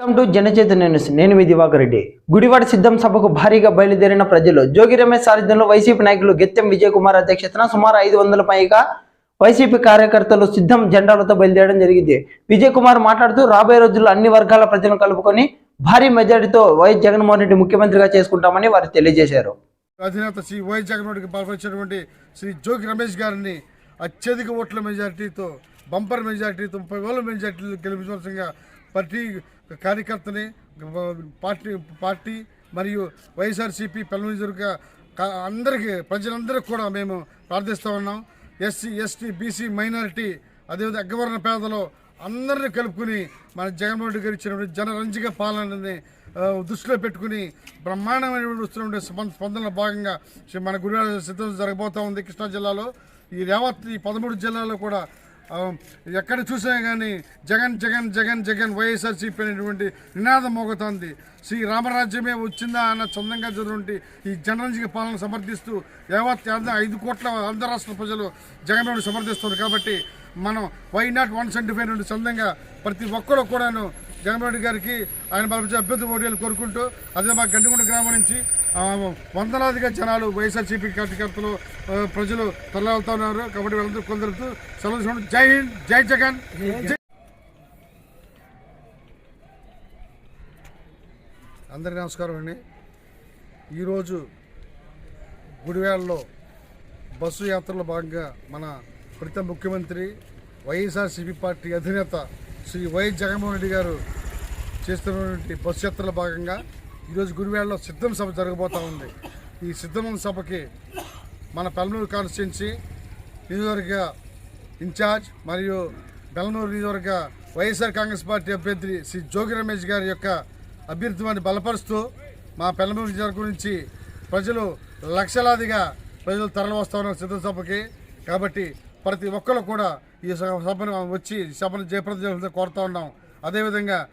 Welcome to Janachaitanya news నేను మీ దివాకర్ రెడ్డి. గుడివాడ సిద్ధం సభకు భారీగా బయలుదేరిన ప్రజలు జోగి రమేష్ సారథ్యంలో వైసీపీ నాయకులు గెత్తం విజయ్ కుమార్ అధ్యక్షతన సుమారు ఐదు వందల పైగా వైసీపీ కార్యకర్తలు సిద్ధం జెండాలతో బయలుదేరడం జరిగింది. విజయ్ కుమార్ మాట్లాడుతూ రాబోయే రోజుల్లో అన్ని వర్గాల ప్రజలను కలుపుకొని భారీ మెజారిటీతో వైఎస్ జగన్మోహన్ రెడ్డి ముఖ్యమంత్రిగా చేసుకుంటామని వారు తెలియజేశారు. అధినేత శ్రీ వైఎస్ జగన్మోహన్ రెడ్డికి పాల్పొచ్చినటువంటి శ్రీ జోగి రమేష్ గారిని అత్యధిక ఓట్ల మెజారిటీతో బంపర్ మెజారిటీతో ముప్పై వేల మెజారిటీలు గెలిపించవలసిందిగా పార్టీ కార్యకర్తని పార్టీ పార్టీ మరియు వైఎస్ఆర్సీపీ పెళ్ళనిజరుగా అందరికీ ప్రజలందరికీ కూడా మేము ప్రార్థిస్తూ ఉన్నాం. ఎస్సీ ఎస్టీ బీసీ మైనారిటీ అదేవిధంగా అగ్రవర్ణ పేదలు అందరిని కలుపుకుని మన జగన్మోహన్ రెడ్డి గారు ఇచ్చినటువంటి జనరంజిక పాలనని దృష్టిలో పెట్టుకుని బ్రహ్మాండమైనటువంటి వస్తున్నటువంటి స్పందనలో భాగంగా మన గురువారం సిద్ధం జరగబోతా ఉంది కృష్ణా జిల్లాలో. ఈ రేవత్ ఈ పదమూడు జిల్లాలో కూడా ఎక్కడ చూసినా కానీ జగన్ జగన్ జగన్ జగన్ వైఎస్ఆర్సీపీ అనేటువంటి నినాదం మోగుతోంది. శ్రీ రామరాజ్యమే వచ్చిందా అన్న చందంగా జరుగుతుంది ఈ జనరంజక పాలన సమర్థిస్తూ యావత్ ఐదు కోట్ల ఆంధ్ర రాష్ట్ర ప్రజలు జగన్మోహన్ సమర్థిస్తున్నారు. కాబట్టి మనం why not one seventy five నుండి చందంగా ప్రతి ఒక్కరు కూడాను జగన్మోహన్ రెడ్డి గారికి ఆయన బలపరిచే అభ్యర్థి ఓటీలు కోరుకుంటూ అదే మా గండిగుండ గ్రామం నుంచి వందలాదిగా జనాలు వైఎస్ఆర్సీపీ కార్యకర్తలు ప్రజలు ప్రజలు తరలివెళ్తున్నారు కాబట్టి వీళ్ళందరూ కొందరు సెలవు జై హింద్ జై జగన్. అందరికీ నమస్కారం అండి. ఈరోజు గుడివేళ్ళలో బస్సు యాత్రలో భాగంగా మన ప్రతి ముఖ్యమంత్రి వైఎస్ఆర్సీపీ పార్టీ అధినేత శ్రీ వైఎస్ జగన్మోహన్ రెడ్డి గారు చేస్తున్నటువంటి బస్సు యాత్రలో భాగంగా ఈరోజు గుడివాడలో సిద్ధం సభ జరగబోతూ ఉంది. ఈ సిద్ధం సభకి మన పెలనూరు కాన్స్టిట్యున్సీ నియోజకవర్గ ఇన్ఛార్జ్ మరియు బెల్లనూరు నియోజకవర్గ వైఎస్ఆర్ కాంగ్రెస్ పార్టీ అభ్యర్థి శ్రీ జోగి రమేష్ గారి యొక్క అభ్యర్థిత్వాన్ని బలపరుస్తూ మా పెల్లమూరు నియోజకవర్గం నుంచి ప్రజలు లక్షలాదిగా ప్రజలు తరలి వస్తూ ఉన్నారు సిద్ధం సభకి. కాబట్టి ప్రతి ఒక్కరు కూడా ఈ సభ- సభను వచ్చి సభను జయప్రదం చేయాలని కోరుతా ఉన్నాం. అదేవిధంగా